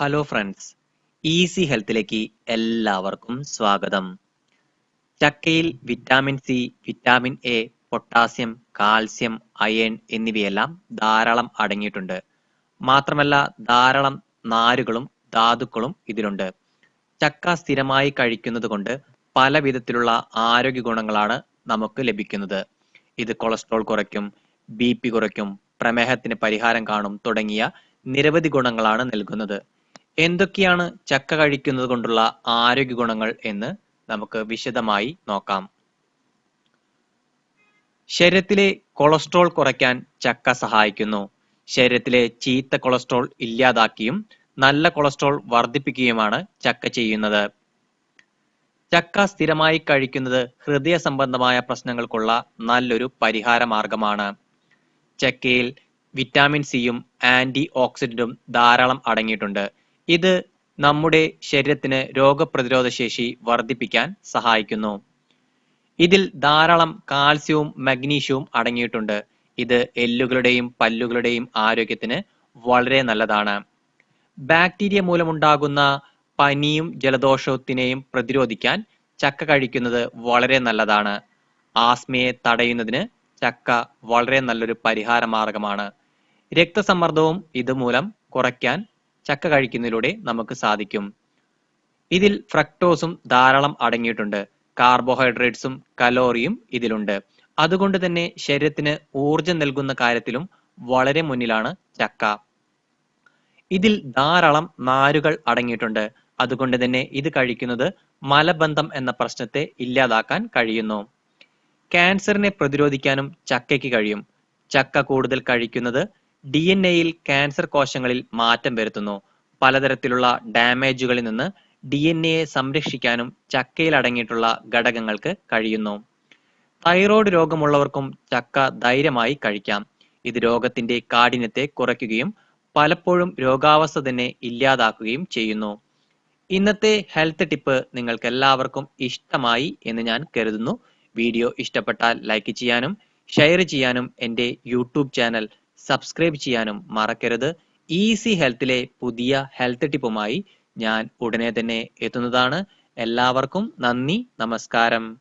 Hello friends easy ഹെൽത്തിലേക്ക് എല്ലാവർക്കും സ്വാഗതം. ചക്കയിൽ vitamin C vitamin A potassium calcium iron എന്നിവയെല്ലാം ധാരാളം അടങ്ങിയിട്ടുണ്ട്. മാത്രമല്ല ധാരാളം നാരുകളും ധാതുക്കളും ഇതിലുണ്ട്. ചക്ക സ്ഥിരമായി കഴിക്കുന്നത് കൊണ്ട് പല വിധത്തിലുള്ള ആരോഗ്യ ഗുണങ്ങളാണ് നമുക്ക് ലഭിക്കുന്നത്. ഇത് കൊളസ്ട്രോൾ കുറയ്ക്കും ബി പി കുറയ്ക്കും പ്രമേഹത്തിന് പരിഹാരം കാണും തുടങ്ങിയ നിരവധി ഗുണങ്ങളാണ് നൽകുന്നത്. എന്തൊക്കെയാണ് ചക്ക കഴിക്കുന്നത് കൊണ്ടുള്ള ആരോഗ്യ ഗുണങ്ങൾ എന്ന് നമുക്ക് വിശദമായി നോക്കാം. ശരീരത്തിലെ കൊളസ്ട്രോൾ കുറയ്ക്കാൻ ചക്ക സഹായിക്കുന്നു. ശരീരത്തിലെ ചീത്ത കൊളസ്ട്രോൾ ഇല്ലാതാക്കിയും നല്ല കൊളസ്ട്രോൾ വർദ്ധിപ്പിക്കുകയുമാണ് ചക്ക ചെയ്യുന്നത്. ചക്ക സ്ഥിരമായി കഴിക്കുന്നത് ഹൃദയ സംബന്ധമായ പ്രശ്നങ്ങൾക്കുള്ള നല്ലൊരു പരിഹാര മാർഗമാണ്. ചക്കയിൽ വിറ്റാമിൻ സിയും ആന്റി ഓക്സിഡന്റും ധാരാളം അടങ്ങിയിട്ടുണ്ട്. ഇത് നമ്മുടെ ശരീരത്തിന് രോഗപ്രതിരോധ ശേഷി വർദ്ധിപ്പിക്കാൻ സഹായിക്കുന്നു. ഇതിൽ ധാരാളം കാൽസ്യവും മഗ്നീഷ്യവും അടങ്ങിയിട്ടുണ്ട്. ഇത് എല്ലുകളുടെയും പല്ലുകളുടെയും ആരോഗ്യത്തിന് വളരെ നല്ലതാണ്. ബാക്ടീരിയ മൂലമുണ്ടാകുന്ന പനിയും ജലദോഷത്തിനെയും പ്രതിരോധിക്കാൻ ചക്ക കഴിക്കുന്നത് വളരെ നല്ലതാണ്. ആസ്മയെ തടയുന്നതിന് ചക്ക വളരെ നല്ലൊരു പരിഹാര മാർഗമാണ് രക്തസമ്മർദ്ദവും ഇതുമൂലം കുറയ്ക്കാൻ ചക്ക കഴിക്കുന്നതിലൂടെ നമുക്ക് സാധിക്കും. ഇതിൽ ഫ്രക്ടോസും ധാരാളം അടങ്ങിയിട്ടുണ്ട്. കാർബോഹൈഡ്രേറ്റ്സും കലോറിയും ഇതിലുണ്ട്. അതുകൊണ്ട് തന്നെ ശരീരത്തിന് ഊർജം നൽകുന്ന കാര്യത്തിലും വളരെ മുന്നിലാണ് ചക്ക. ഇതിൽ ധാരാളം നാരുകൾ അടങ്ങിയിട്ടുണ്ട്. അതുകൊണ്ട് തന്നെ ഇത് കഴിക്കുന്നത് മലബന്ധം എന്ന പ്രശ്നത്തെ ഇല്ലാതാക്കാൻ കഴിയുന്നു. ക്യാൻസറിനെ പ്രതിരോധിക്കാനും ചക്കയ്ക്ക് കഴിയും. ചക്ക കൂടുതൽ കഴിക്കുന്നത് ഡി എൻ എയിൽ ക്യാൻസർ കോശങ്ങളിൽ മാറ്റം വരുത്തുന്നു. പലതരത്തിലുള്ള ഡാമേജുകളിൽ നിന്ന് ഡി എൻ എയെ സംരക്ഷിക്കാനും ചക്കയിൽ അടങ്ങിയിട്ടുള്ള ഘടകങ്ങൾക്ക് കഴിയുന്നു. തൈറോയ്ഡ് രോഗമുള്ളവർക്കും ചക്ക ധൈര്യമായി കഴിക്കാം. ഇത് രോഗത്തിന്റെ കാഠിന്യത്തെ കുറയ്ക്കുകയും പലപ്പോഴും രോഗാവസ്ഥ തന്നെ ഇല്ലാതാക്കുകയും ചെയ്യുന്നു. ഇന്നത്തെ ഹെൽത്ത് ടിപ്പ് നിങ്ങൾക്ക് എല്ലാവർക്കും ഇഷ്ടമായി എന്ന് ഞാൻ കരുതുന്നു. വീഡിയോ ഇഷ്ടപ്പെട്ടാൽ ലൈക്ക് ചെയ്യാനും ഷെയർ ചെയ്യാനും എന്റെ യൂട്യൂബ് ചാനൽ സബ്സ്ക്രൈബ് ചെയ്യാനും മറക്കരുത്. ഈസി ഹെൽത്തിലെ പുതിയ ഹെൽത്ത് ടിപ്പുമായി ഞാൻ ഉടനെ തന്നെ എത്തുന്നതാണ്. എല്ലാവർക്കും നന്ദി നമസ്കാരം.